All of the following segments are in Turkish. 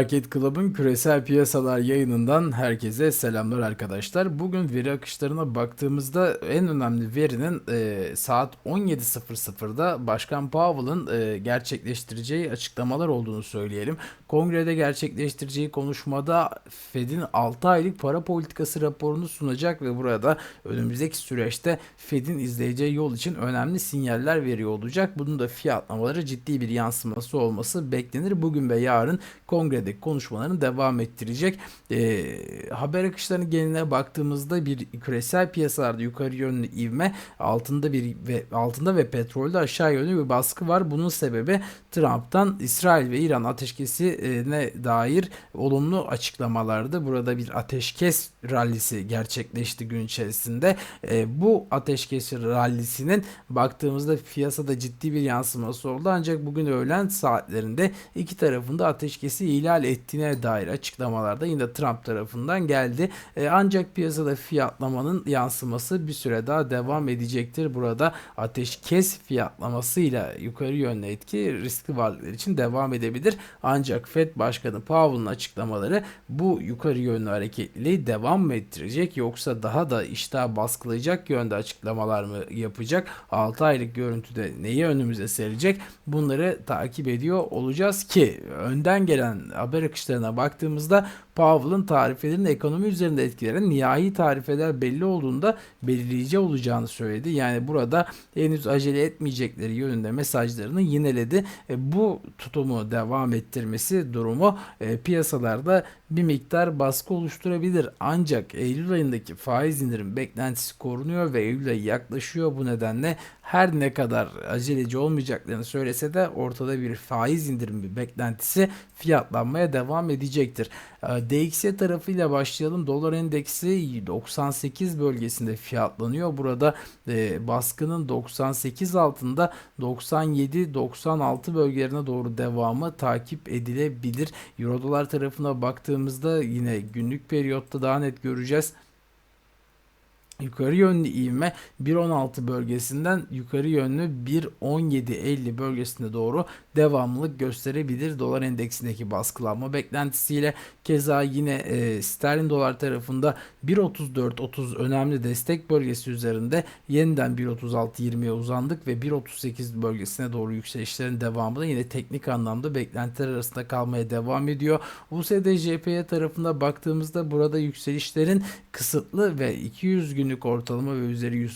Market Club'ın küresel piyasalar yayınından herkese selamlar arkadaşlar. Bugün veri akışlarına baktığımızda en önemli verinin e, saat 17.00'da Başkan Powell'ın e, gerçekleştireceği açıklamalar olduğunu söyleyelim. Kongrede gerçekleştireceği konuşmada Fed'in 6 aylık para politikası raporunu sunacak ve burada önümüzdeki süreçte Fed'in izleyeceği yol için önemli sinyaller veriyor olacak. Bunun da fiyatlamaları ciddi bir yansıması olması beklenir. Bugün ve yarın kongredeki konuşmalarını devam ettirecek. E, haber akışlarının geneline baktığımızda bir küresel piyasalarda yukarı yönlü ivme altında bir ve altında ve petrolde aşağı yönlü bir baskı var. Bunun sebebi Trump'tan İsrail ve İran ateşkesine dair olumlu açıklamalardı. Burada bir ateşkes rallisi gerçekleşti gün içerisinde. E, bu ateşkes rallisinin baktığımızda piyasada ciddi bir yansıması oldu. Ancak bugün öğlen saatlerinde iki tarafında ateşkesi ihlal ettiğine dair açıklamalarda yine Trump tarafından geldi. E, ancak piyasada fiyatlamanın yansıması bir süre daha devam edecektir. Burada ateşkes fiyatlamasıyla yukarı yönlü etki riskli varlıklar için devam edebilir. Ancak Fed Başkanı Powell'ın açıklamaları bu yukarı yönlü hareketliliği devam mı ettirecek yoksa daha da iştah baskılayacak yönde açıklamalar mı yapacak? 6 aylık görüntüde neyi önümüze serecek? Bunları takip ediyor olacağız ki önden gelen haber akışlarına baktığımızda Powell'ın tarifelerinin ekonomi üzerinde etkilerin nihai tarifeler belli olduğunda belirleyici olacağını söyledi. Yani burada henüz acele etmeyecekleri yönünde mesajlarını yineledi. E, bu tutumu devam ettirmesi durumu e, piyasalarda bir miktar baskı oluşturabilir. Ancak Eylül ayındaki faiz indirim beklentisi korunuyor ve Eylül ayı yaklaşıyor. Bu nedenle her ne kadar aceleci olmayacaklarını söylese de ortada bir faiz indirimi beklentisi fiyatlanmaya devam edecektir. Ee, DXY tarafıyla başlayalım. Dolar endeksi 98 bölgesinde fiyatlanıyor. Burada e, baskının 98 altında 97-96 bölgelerine doğru devamı takip edilebilir. Euro dolar tarafına baktığımızda yine günlük periyotta daha net göreceğiz yukarı yönlü ivme 1.16 bölgesinden yukarı yönlü 1.17.50 bölgesine doğru devamlılık gösterebilir. Dolar endeksindeki baskılanma beklentisiyle keza yine e, sterlin dolar tarafında 1.34.30 önemli destek bölgesi üzerinde yeniden 1.36.20'ye uzandık ve 1.38 bölgesine doğru yükselişlerin devamı da yine teknik anlamda beklentiler arasında kalmaya devam ediyor. USD JPY tarafında baktığımızda burada yükselişlerin kısıtlı ve 200 gün günlük ortalama ve üzeri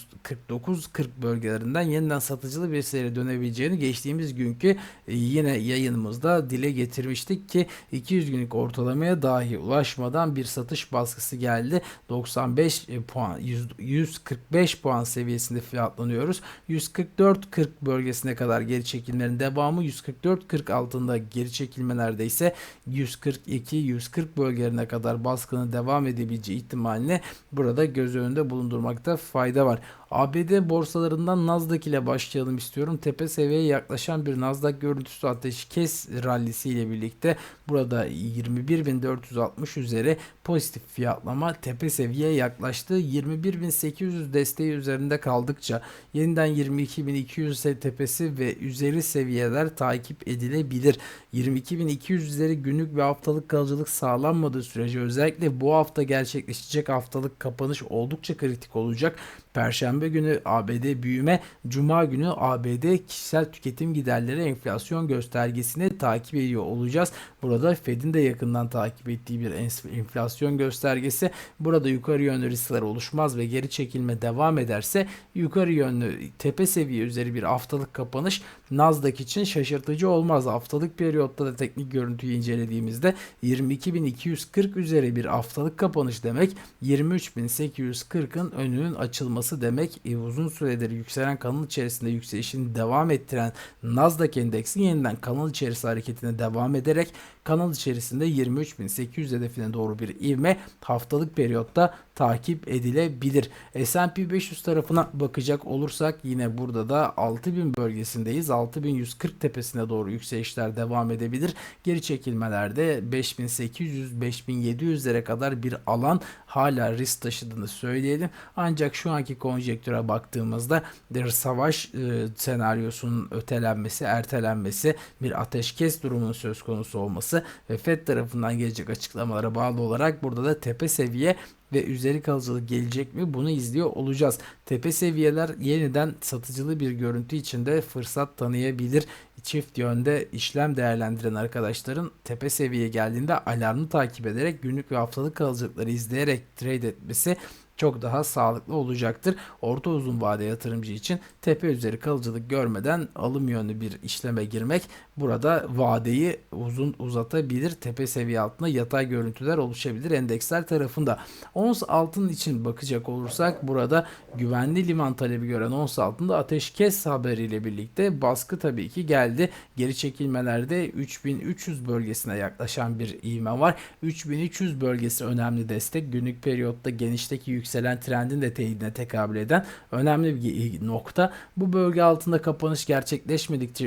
149-40 bölgelerinden yeniden satıcılı bir seyre dönebileceğini geçtiğimiz günkü e, yine yayınımızda dile getirmiştik ki 200 günlük ortalamaya dahi ulaşmadan bir satış baskısı geldi. 95 e, puan 145 puan seviyesinde fiyatlanıyoruz. 144-40 bölgesine kadar geri çekilmelerin devamı 144-40 altında geri çekilmelerde ise 142-140 bölgelerine kadar baskının devam edebileceği ihtimaline burada göz önünde bulundurmakta fayda var. ABD borsalarından Nasdaq ile başlayalım istiyorum. Tepe seviyeye yaklaşan bir Nasdaq görüntüsü ateşkes rallisi ile birlikte burada 21.460 üzeri pozitif fiyatlama tepe seviyeye yaklaştı. 21.800 desteği üzerinde kaldıkça yeniden 22.200 tepesi ve üzeri seviyeler takip edilebilir. 22.200 üzeri günlük ve haftalık kalıcılık sağlanmadığı sürece özellikle bu hafta gerçekleşecek haftalık kapanış oldukça kritik olacak. Perşembe günü ABD büyüme, Cuma günü ABD kişisel tüketim giderleri enflasyon göstergesini takip ediyor olacağız. Burada Fed'in de yakından takip ettiği bir enflasyon göstergesi. Burada yukarı yönlü riskler oluşmaz ve geri çekilme devam ederse yukarı yönlü tepe seviye üzeri bir haftalık kapanış Nasdaq için şaşırtıcı olmaz. Haftalık periyotta da teknik görüntüyü incelediğimizde 22.240 üzeri bir haftalık kapanış demek 23.840'ın önünün açılması demek. E, uzun süredir yükselen kanal içerisinde yükselişini devam ettiren Nasdaq endeksi yeniden kanal içerisinde hareketine devam ederek kanal içerisinde 23.800 hedefine doğru bir ivme haftalık periyotta takip edilebilir. S&P 500 tarafına bakacak olursak yine burada da 6000 bölgesindeyiz. 6140 tepesine doğru yükselişler devam edebilir. Geri çekilmelerde 5800-5700'lere kadar bir alan hala risk taşıdığını söyleyelim. Ancak şu anki konjektüre baktığımızda bir savaş e, senaryosunun ötelenmesi, ertelenmesi, bir ateşkes durumunun söz konusu olması ve FED tarafından gelecek açıklamalara bağlı olarak burada da tepe seviye ve üzeri kalıcılık gelecek mi bunu izliyor olacağız. Tepe seviyeler yeniden satıcılı bir görüntü içinde fırsat tanıyabilir. Çift yönde işlem değerlendiren arkadaşların tepe seviye geldiğinde alarmı takip ederek günlük ve haftalık kalıcılıkları izleyerek trade etmesi çok daha sağlıklı olacaktır. Orta uzun vade yatırımcı için tepe üzeri kalıcılık görmeden alım yönlü bir işleme girmek burada vadeyi uzun uzatabilir. Tepe seviye altında yatay görüntüler oluşabilir endeksler tarafında. Ons altın için bakacak olursak burada güvenli liman talebi gören ons altında ateşkes haberiyle birlikte baskı tabii ki geldi. Geri çekilmelerde 3300 bölgesine yaklaşan bir ivme var. 3300 bölgesi önemli destek. Günlük periyotta genişteki yükselen trendin de teyidine tekabül eden önemli bir nokta. Bu bölge altında kapanış gerçekleşmedikçe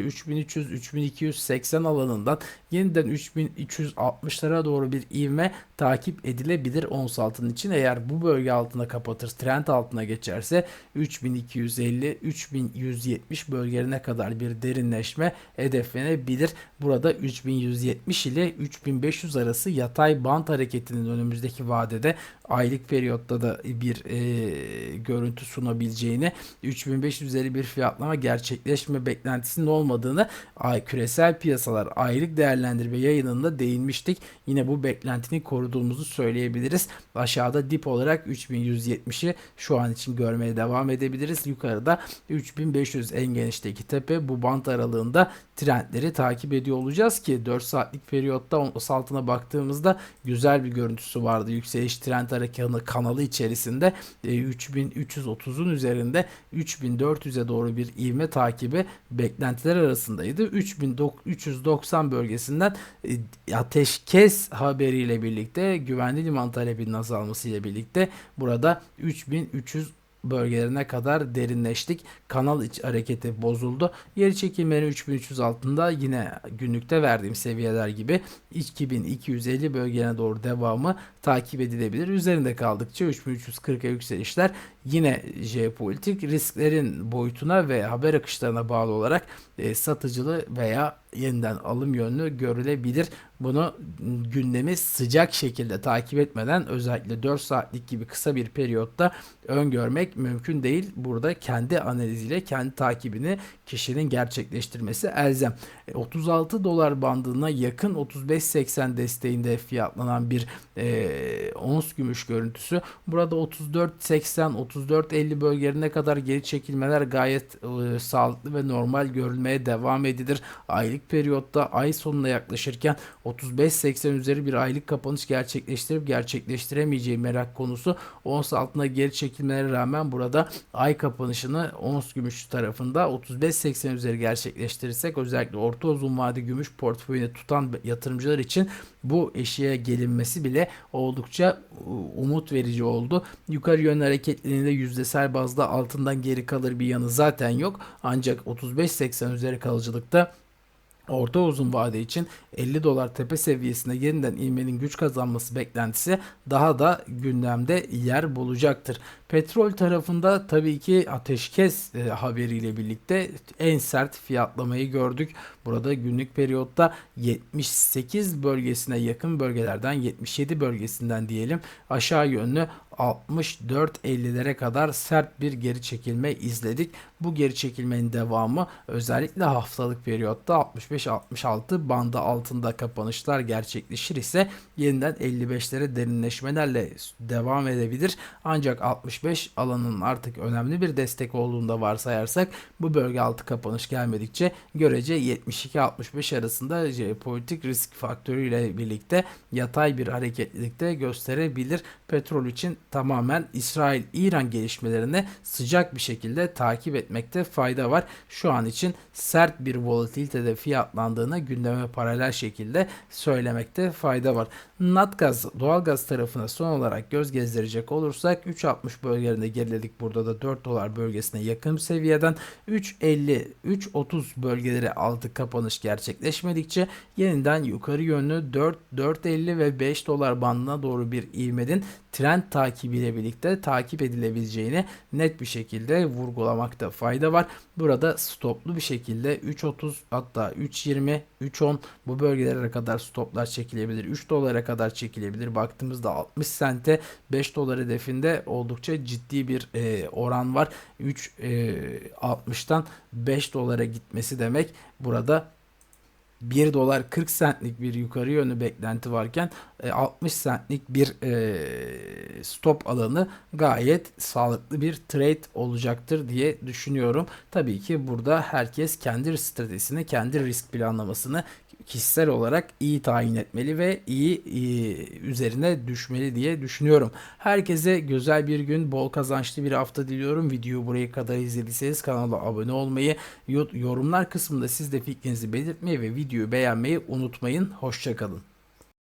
3300-3280 alanından yeniden 3360'lara doğru bir ivme takip edilebilir ons altın için. Eğer bu bölge altında kapatır trend altına geçerse 3250-3170 bölgelerine kadar bir derinleşme hedeflenebilir. Burada 3170 ile 3500 arası yatay bant hareketinin önümüzdeki vadede aylık periyotta da bir e, görüntü sunabileceğini 3550 bir fiyatlama gerçekleşme beklentisinin olmadığını ay küresel piyasalar aylık değerlendirme yayınında değinmiştik. Yine bu beklentini koruduğumuzu söyleyebiliriz. Aşağıda dip olarak 3170'i şu an için görmeye devam edebiliriz. Yukarıda 3500 en genişteki tepe bu bant aralığında trendleri takip ediyor olacağız ki 4 saatlik periyotta ons altına baktığımızda güzel bir görüntüsü vardı. Yükseliş trend harekatı kanalı içerisinde e, 3330'un üzerinde 3400'e doğru bir ivme takibi beklentiler arasındaydı. 3390 bölgesinden e, ateşkes haberiyle birlikte güvenli liman talebinin azalması ile birlikte burada 3300 bölgelerine kadar derinleştik. Kanal iç hareketi bozuldu. Geri çekilmenin 3300 altında yine günlükte verdiğim seviyeler gibi 2250 bölgelerine doğru devamı takip edilebilir. Üzerinde kaldıkça 3340'a yükselişler yine jeopolitik risklerin boyutuna ve haber akışlarına bağlı olarak e, satıcılı veya yeniden alım yönlü görülebilir. Bunu gündemi sıcak şekilde takip etmeden özellikle 4 saatlik gibi kısa bir periyotta öngörmek mümkün değil. Burada kendi analiziyle kendi takibini kişinin gerçekleştirmesi elzem. 36 dolar bandına yakın 35.80 desteğinde fiyatlanan bir e, ons gümüş görüntüsü. Burada 34.80 34.50 bölgelerine kadar geri çekilmeler gayet e, sağlıklı ve normal görülmeye devam edilir. Aylık periyotta ay sonuna yaklaşırken 35.80 üzeri bir aylık kapanış gerçekleştirip gerçekleştiremeyeceği merak konusu. Ons altına geri çekilmelere rağmen burada ay kapanışını ons gümüş tarafında 35.80 üzeri gerçekleştirirsek özellikle orta uzun vade gümüş portföyünü tutan yatırımcılar için bu eşiğe gelinmesi bile oldukça umut verici oldu. Yukarı yönlü hareketliliğinde yüzdesel bazda altından geri kalır bir yanı zaten yok. Ancak 35.80 üzeri kalıcılıkta Orta uzun vade için 50 dolar tepe seviyesine yeniden ilmenin güç kazanması beklentisi daha da gündemde yer bulacaktır. Petrol tarafında tabii ki ateşkes e, haberiyle birlikte en sert fiyatlamayı gördük. Burada günlük periyotta 78 bölgesine yakın bölgelerden 77 bölgesinden diyelim aşağı yönlü 64-50'lere kadar sert bir geri çekilme izledik. Bu geri çekilmenin devamı özellikle haftalık periyotta 65-66 bandı altında kapanışlar gerçekleşir ise yeniden 55'lere derinleşmelerle devam edebilir. Ancak 65 alanın artık önemli bir destek olduğunda varsayarsak bu bölge altı kapanış gelmedikçe görece 72-65 arasında jeopolitik risk faktörüyle birlikte yatay bir hareketlilikte gösterebilir. Petrol için tamamen İsrail-İran gelişmelerini sıcak bir şekilde takip etmekte fayda var. Şu an için sert bir volatilitede fiyatlandığını gündeme paralel şekilde söylemekte fayda var. Natgaz doğalgaz tarafına son olarak göz gezdirecek olursak 3.60 bölgelerinde geriledik. Burada da 4 dolar bölgesine yakın seviyeden 3.50 3.30 bölgeleri altı kapanış gerçekleşmedikçe yeniden yukarı yönlü 4 4.50 ve 5 dolar bandına doğru bir ivmenin trend takibiyle birlikte takip edilebileceğini net bir şekilde vurgulamakta fayda var. Burada stoplu bir şekilde 3.30 hatta 3.20 3.10 bu bölgelere kadar stoplar çekilebilir. 3 dolara kadar çekilebilir. Baktığımızda 60 sente 5 dolar hedefinde oldukça ciddi bir e, oran var. 3 e, 60'tan 5 dolara gitmesi demek burada 1 dolar 40 centlik bir yukarı yönlü beklenti varken e, 60 centlik bir e, stop alanı gayet sağlıklı bir trade olacaktır diye düşünüyorum. Tabii ki burada herkes kendi stratejisini, kendi risk planlamasını kişisel olarak iyi tayin etmeli ve iyi, iyi üzerine düşmeli diye düşünüyorum. Herkese güzel bir gün, bol kazançlı bir hafta diliyorum. Videoyu buraya kadar izlediyseniz kanala abone olmayı, yorumlar kısmında siz de fikrinizi belirtmeyi ve videoyu beğenmeyi unutmayın. Hoşçakalın.